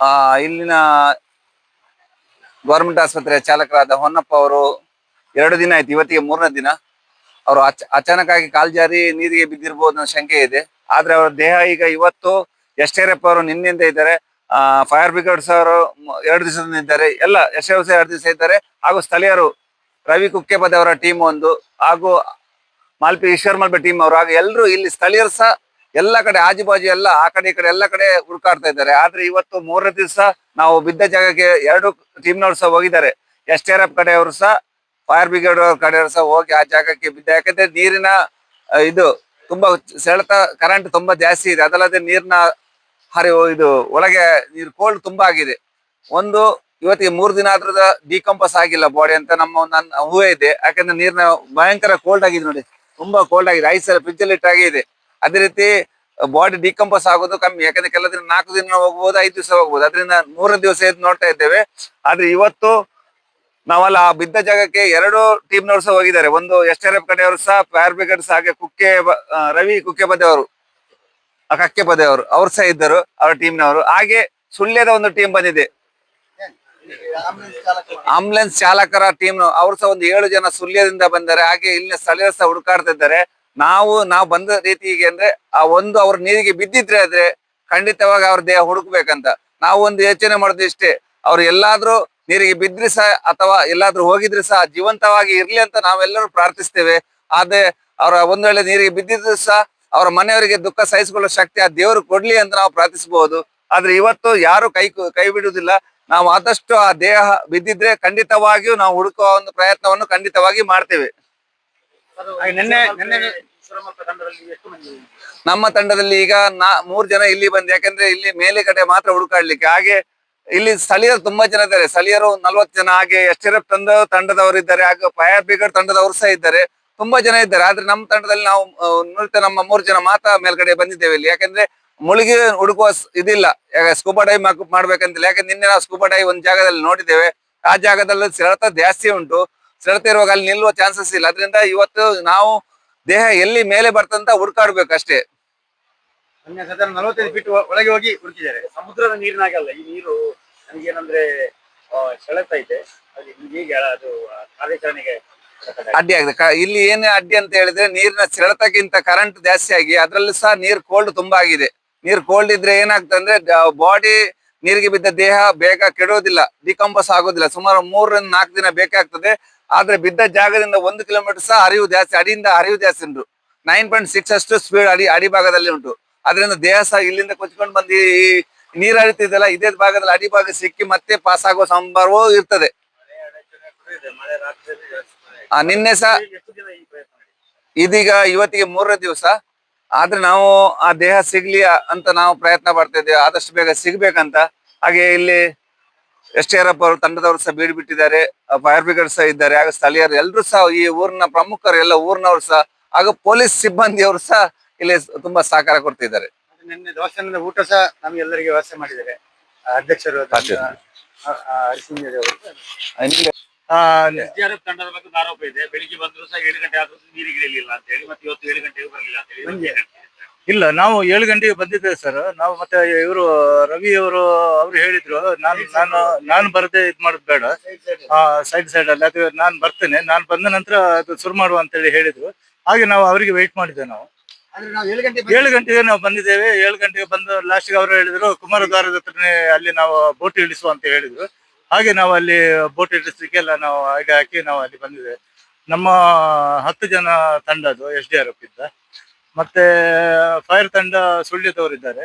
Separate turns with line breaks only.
ಆ, ಇಲ್ಲಿನ ಗೌರ್ಮೆಂಟ್ ಆಸ್ಪತ್ರೆಯ ಚಾಲಕರಾದ ಹೊನ್ನಪ್ಪ ಅವರು ಎರಡು ದಿನ ಆಯ್ತು ಇವತ್ತಿಗೆ ಮೂರನೇ ದಿನ. ಅವರು ಅಚ ಅಚಾನಕ್ ಆಗಿ ಕಾಲ್ ಜಾರಿ ನೀರಿಗೆ ಬಿದ್ದಿರ್ಬೋದು ಅನ್ನೋ ಶಂಕೆ ಇದೆ. ಆದ್ರೆ ಅವರ ದೇಹ ಈಗ ಇವತ್ತು ಯಷ್ಟೇರಪ್ಪ ಅವರು ನಿನ್ನೆಯಿಂದ ಇದ್ದಾರೆ. ಆ ಫೈರ್ ಬ್ರಿಗೇಡ್ಸ್ ಅವರು ಎರಡು ದಿವಸದಿಂದ ಇದ್ದಾರೆ. ಎಲ್ಲ ಯಶವಂಶ ಎರಡು ದಿವಸ ಇದ್ದಾರೆ. ಹಾಗೂ ಸ್ಥಳೀಯರು ರವಿ ಕುಕ್ಕೆಪದ ಅವರ ಟೀಮ್ ಒಂದು ಹಾಗೂ ಮಾಲ್ಪಿ ಈಶ್ವರ್ ಮಲ್ಪೆ ಟೀಮ್ ಅವರು ಹಾಗೂ ಎಲ್ಲರೂ ಇಲ್ಲಿ ಸ್ಥಳೀಯರು ಸಹ ಎಲ್ಲ ಕಡೆ ಆಜುಬಾಜು ಎಲ್ಲ ಆ ಕಡೆ ಈ ಕಡೆ ಎಲ್ಲ ಕಡೆ ಹುಡುಕಾಡ್ತಾ ಇದ್ದಾರೆ. ಆದ್ರೆ ಇವತ್ತು ಮೂರನೇ ದಿವಸ ನಾವು ಬಿದ್ದ ಜಾಗಕ್ಕೆ ಎರಡು ಟೀಮ್ನವ್ರು ಸಹ ಹೋಗಿದ್ದಾರೆ. ಎಸ್ ಆರ್ ಎಫ್ ಕಡೆಯವರು ಸಹ ಫೈರ್ ಬ್ರಿಗೇಡ್ ಅವ್ರ ಕಡೆಯವರು ಸಹ ಹೋಗಿ ಆ ಜಾಗಕ್ಕೆ ಬಿದ್ದ. ಯಾಕಂದ್ರೆ ನೀರಿನ ಇದು ತುಂಬಾ ಸೆಳೆತ ಕರೆಂಟ್ ತುಂಬಾ ಜಾಸ್ತಿ ಇದೆ. ಅದಲ್ಲದೆ ನೀರಿನ ಹರಿವು ಇದು ಒಳಗೆ ನೀರು ಕೋಲ್ಡ್ ತುಂಬಾ ಆಗಿದೆ. ಒಂದು, ಇವತ್ತಿಗೆ ಮೂರು ದಿನ ಆದ್ರೂ ಡಿಕಂಪಸ್ ಆಗಿಲ್ಲ ಬಾಡಿ ಅಂತ ನಮ್ಮ ನನ್ನ ಹೂವೇ ಇದೆ. ಯಾಕಂದ್ರೆ ನೀರಿನ ಭಯಂಕರ ಕೋಲ್ಡ್ ಆಗಿದೆ ನೋಡಿ. ತುಂಬಾ ಕೋಲ್ಡ್ ಆಗಿದೆ. ಐಸ್ ಎಲ್ಲ ಫ್ರಿಜ್ ಅಲ್ಲಿ ಇಟ್ಟಾಗೆ ಇದೆ. ಅದೇ ರೀತಿ ಬಾಡಿ ಡಿಕಂಪೋಸ್ ಆಗೋದು ಕಮ್ಮಿ. ಯಾಕಂದ್ರೆ ಕೆಲ ದಿನ ನಾಲ್ಕು ದಿನ ಹೋಗ್ಬೋದು, ಐದು ದಿವಸ ಹೋಗ್ಬೋದು. ಅದರಿಂದ ಮೂರನೇ ದಿವಸ ಎದ್ದು ನೋಡ್ತಾ ಇದ್ದೇವೆ. ಆದ್ರೆ ಇವತ್ತು ನಾವಲ್ಲ ಆ ಬಿದ್ದ ಜಾಗಕ್ಕೆ ಎರಡು ಟೀಮ್ನವರು ಸಹ ಹೋಗಿದ್ದಾರೆ. ಒಂದು ಎಸ್ ಆರ್ ಎಫ್ ಕಡೆಯವರು ಸಹ ಫೈರ್ ಬ್ರಿಗೇಡ್ ಸಹ ಹಾಗೆ ಕುಕ್ಕೆ ರವಿ ಕುಕ್ಕೆ ಆ ಕಕ್ಕೆ ಅವರು ಅವ್ರು ಸಹ ಇದ್ದರು, ಅವರ ಟೀಮ್ನವರು ಹಾಗೆ ಸುಳ್ಳ್ಯದ ಒಂದು ಟೀಮ್ ಬಂದಿದೆ. ಆಂಬುಲೆನ್ಸ್ ಚಾಲಕರ ಟೀಮ್ ಅವ್ರು ಸಹ ಒಂದು ಏಳು ಜನ ಸುಳ್ಯದಿಂದ ಬಂದರೆ, ಹಾಗೆ ಇಲ್ಲಿನ ಸ್ಥಳೀಯ ಸಹ ಹುಡುಕಾಡ್ತಾ ಇದ್ದಾರೆ ನಾವು ನಾವು ಬಂದ ರೀತಿಗೆ ಅಂದ್ರೆ ಆ ಒಂದು ಅವ್ರ ನೀರಿಗೆ ಬಿದ್ದಿದ್ರೆ ಆದ್ರೆ ಖಂಡಿತವಾಗಿ ಅವ್ರ ದೇಹ ಹುಡುಕ್ಬೇಕಂತ. ನಾವು ಒಂದು ಯೋಚನೆ ಮಾಡುದು ಇಷ್ಟೇ. ಅವ್ರು ಎಲ್ಲಾದ್ರೂ ನೀರಿಗೆ ಬಿದ್ರೆ ಸಹ ಅಥವಾ ಎಲ್ಲಾದ್ರೂ ಹೋಗಿದ್ರೆ ಸಹ ಜೀವಂತವಾಗಿ ಇರ್ಲಿ ಅಂತ ನಾವೆಲ್ಲರೂ ಪ್ರಾರ್ಥಿಸ್ತೇವೆ. ಆದ್ರೆ ಅವ್ರ ಒಂದ್ ವೇಳೆ ನೀರಿಗೆ ಬಿದ್ದಿದ್ರು ಸಹ ಅವರ ಮನೆಯವರಿಗೆ ದುಃಖ ಸಹಿಸಿಕೊಳ್ಳೋ ಶಕ್ತಿ ಆ ದೇವರು ಕೊಡ್ಲಿ ಅಂತ ನಾವು ಪ್ರಾರ್ಥಿಸಬಹುದು. ಆದ್ರೆ ಇವತ್ತು ಯಾರು ಕೈ ಕೈ ಬಿಡುವುದಿಲ್ಲ. ನಾವು ಆದಷ್ಟು ಆ ದೇಹ ಬಿದ್ದಿದ್ರೆ ಖಂಡಿತವಾಗಿಯೂ ನಾವು ಹುಡುಕುವ ಒಂದು ಪ್ರಯತ್ನವನ್ನು ಖಂಡಿತವಾಗಿ ಮಾಡ್ತೇವೆ. ನಮ್ಮ ತಂಡದಲ್ಲಿ ಈಗ ನಾ ಮೂರ್ ಜನ ಇಲ್ಲಿ ಬಂದ್, ಯಾಕಂದ್ರೆ ಇಲ್ಲಿ ಮೇಲೆ ಕಡೆ ಮಾತ್ರ ಹುಡುಕಾಡ್ಲಿಕ್ಕೆ. ಹಾಗೆ ಇಲ್ಲಿ ಸ್ಥಳೀಯರು ತುಂಬಾ ಜನ ಇದ್ದಾರೆ. ಸ್ಥಳೀಯರು ನಲ್ವತ್ತು ಜನ, ಹಾಗೆ ಎಸ್ ಟಿ ಎಫ್ ತಂಡ ತಂಡದವರು ಇದ್ದಾರೆ, ಹಾಗೆ ಫೈರ್ ಬ್ರಿಗೇಡ್ ತಂಡದವರು ಸಹ ಇದ್ದಾರೆ. ತುಂಬಾ ಜನ ಇದ್ದಾರೆ. ಆದ್ರೆ ನಮ್ಮ ತಂಡದಲ್ಲಿ ನಾವು ನೃತ್ಯ ನಮ್ಮ ಮೂರು ಜನ ಮಾತ್ರ ಮೇಲ್ಗಡೆ ಬಂದಿದ್ದೇವೆ ಇಲ್ಲಿ. ಯಾಕಂದ್ರೆ ಮುಳುಗಿ ಹುಡುಕುವ ಇದಿಲ್ಲ. ಸ್ಕೂಬಾ ಡೈವ್ ಮಾಡ್ಬೇಕಂತಿಲ್ಲ. ಯಾಕಂದ್ರೆ ನಿನ್ನೆ ನಾವು ಸ್ಕೂಬಾ ಡೈವ್ ಒಂದು ಜಾಗದಲ್ಲಿ ನೋಡಿದ್ದೇವೆ. ಆ ಜಾಗದಲ್ಲಿ ಸೆಳೆತ ಜಾಸ್ತಿ ಉಂಟು. ಸೆಳೆತ ಇರುವಾಗ ಅಲ್ಲಿ ನಿಲ್ಲುವ ಚಾನ್ಸಸ್ ಇಲ್ಲ. ಅದರಿಂದ ಇವತ್ತು ನಾವು ದೇಹ ಎಲ್ಲಿ ಮೇಲೆ ಬರ್ತಂತ ಹುಡ್ಕಾಡ್ಬೇಕು ಅಷ್ಟೇ
ನಲವತ್ತೈದು ಫೀಟ್ ಒಳಗೆ ಹೋಗಿ ಹುಡುಕಿದ್ದಾರೆ. ಸಮುದ್ರದ ನೀರಿನಾಗಲ್ಲ ಈ ನೀರು ನನಗೇನಂದ್ರೆ ಹೀಗೆ ಅದು ಕಾರ್ಯಾಚರಣೆಗೆ
ಅಡ್ಡಿ ಆಗಿದೆ ಇಲ್ಲಿ ಏನ್ ಅಡ್ಡಿ ಅಂತ ಹೇಳಿದ್ರೆ ನೀರಿನ ಸೆಳೆತಕ್ಕಿಂತ ಕರೆಂಟ್ ಜಾಸ್ತಿ ಆಗಿ ಅದ್ರಲ್ಲಿ ಸಹ ನೀರ್ ಕೋಲ್ಡ್ ತುಂಬಾ ಆಗಿದೆ. ನೀರ್ ಕೋಲ್ಡ್ ಇದ್ರೆ ಏನಾಗ್ತದೆ ಅಂದ್ರೆ ಬಾಡಿ ನೀರಿಗೆ ಬಿದ್ದ ದೇಹ ಬೇಗ ಕೆಡೋದಿಲ್ಲ ಡಿಕಂಪೋಸ್ ಆಗೋದಿಲ್ಲ. ಸುಮಾರು ಮೂರರಿಂದ ನಾಲ್ಕು ದಿನ ಬೇಕಾಗ್ತದೆ. ಆದ್ರೆ ಬಿದ್ದ ಜಾಗದಿಂದ ಒಂದು ಕಿಲೋಮೀಟರ್ ಸಹ ಹರಿವು ಜಾಸ್ತಿ, ಅಡಿಯಿಂದ ಹರಿವು ಜಾಸ್ತಿ ಉಂಟು. ನೈನ್ ಪಾಯಿಂಟ್ ಸಿಕ್ಸ್ ಅಷ್ಟು ಸ್ಪೀಡ್ ಅಡಿ ಅಡಿ ಭಾಗದಲ್ಲಿ ಉಂಟು. ಅದರಿಂದ ದೇಹ ಇಲ್ಲಿಂದ ಕೊಚ್ಕೊಂಡು ಬಂದು ನೀರು ಹರಿತಿದೆಲ್ಲ ಇದೇ ಭಾಗದಲ್ಲಿ ಅಡಿ ಭಾಗ ಸಿಕ್ಕಿ ಮತ್ತೆ ಪಾಸ್ ಆಗೋ ಸಂಭವವೂ ಇರ್ತದೆ. ನಿನ್ನೆ ಸಹ ಇದೀಗ ಇವತ್ತಿಗೆ ಮೂರನೇ ದಿವಸ. ಆದ್ರೆ ನಾವು ಆ ದೇಹ ಸಿಗ್ಲಿ ಅಂತ ನಾವು ಪ್ರಯತ್ನ ಪಡ್ತಾ ಇದ್ದೇವೆ. ಆದಷ್ಟು ಬೇಗ ಸಿಗ್ಬೇಕಂತ. ಹಾಗೆ ಇಲ್ಲಿ ಎಸ್ ಟಿ ಆರ್ ಎಫ್ ಅವರು ತಂಡದವರು ಸಹ ಬೀಡ್ ಬಿಟ್ಟಿದ್ದಾರೆ ಫೈರ್ ಬ್ರಿಗೇಡ್ ಸಹ ಇದ್ದಾರೆ. ಹಾಗೂ ಸ್ಥಳೀಯರು ಎಲ್ಲರೂ ಸಹ ಈ ಊರಿನ ಪ್ರಮುಖರು ಎಲ್ಲ ಊರಿನವರು ಸಹ ಹಾಗೂ ಪೊಲೀಸ್ ಸಿಬ್ಬಂದಿಯವರು ಸಹ ಇಲ್ಲಿ ತುಂಬಾ ಸಹಕಾರ ಕೊಡ್ತಿದ್ದಾರೆ.
ನಿನ್ನೆ ದೇವಸ್ಥಾನದ ಊಟ ಸಹ ನಮ್ಗೆಲ್ಲರಿಗೆ ವ್ಯವಸ್ಥೆ ಮಾಡಿದ್ದಾರೆ. ಅಧ್ಯಕ್ಷರು ತಂಡದ ಬಗ್ಗೆ ಆರೋಪ ಇದೆ. ಬೆಳಿಗ್ಗೆ ಬಂದ್ರು ಸಹ ಏಳು ಗಂಟೆ ಆದ್ರೂ ನೀರಿಗೆ ಇಳಿಲಿಲ್ಲ ಅಂತ ಹೇಳಿ ಮತ್ತೆ ಇವತ್ತು ಏಳು ಗಂಟೆಗೆ ಬರಲಿಲ್ಲ ಅಂತ ಹೇಳಿ.
ಇಲ್ಲ ನಾವು ಏಳು ಗಂಟೆಗೆ ಬಂದಿದ್ದೇವೆ ಸರ್ ನಾವು ಮತ್ತೆ ಇವರು ರವಿ ಅವರು ಅವ್ರು ಹೇಳಿದ್ರು ನಾನು ನಾನು ನಾನು ಬರದೆ ಇದ್ ಮಾಡೋದು ಬೇಡ. ಸೈಡ್ ಸೈಡ್ ಅಲ್ಲಿ. ಅಥವಾ ನಾನು ಬರ್ತೇನೆ. ನಾನು ಬಂದ ನಂತರ ಅದು ಶುರು ಮಾಡುವ ಅಂತ ಹೇಳಿ ಹೇಳಿದ್ರು. ಹಾಗೆ ನಾವು ಅವರಿಗೆ ವೆಯ್ಟ್ ಮಾಡಿದ್ದೇವೆ ನಾವು.
ಏಳು ಗಂಟೆ
ಏಳು ಗಂಟೆಗೆ ನಾವು ಬಂದಿದ್ದೇವೆ. ಏಳು ಗಂಟೆಗೆ ಬಂದು ಲಾಸ್ಟ್ಗೆ ಅವರು ಹೇಳಿದ್ರು ಕುಮಾರದ್ವಾರದ ಹತ್ರನೇ ಅಲ್ಲಿ ನಾವು ಬೋಟ್ ಇಳಿಸುವ ಅಂತ ಹೇಳಿದ್ರು. ಹಾಗೆ ನಾವು ಅಲ್ಲಿ ಬೋಟ್ ಇಳಿಸಲಿಕ್ಕೆ ಎಲ್ಲ ನಾವು ಹಾಗೆ ಹಾಕಿ ನಾವು ಅಲ್ಲಿ ಬಂದಿದ್ದೇವೆ. ನಮ್ಮ ಹತ್ತು ಜನ ತಂಡ ಅದು ಎಸ್ ಡಿ ಆರ್ ಎಫ್ ಇದ್ದ ಮತ್ತೆ ಫೈರ್ ತಂಡ ಸುಳ್ಯದವರು ಇದ್ದಾರೆ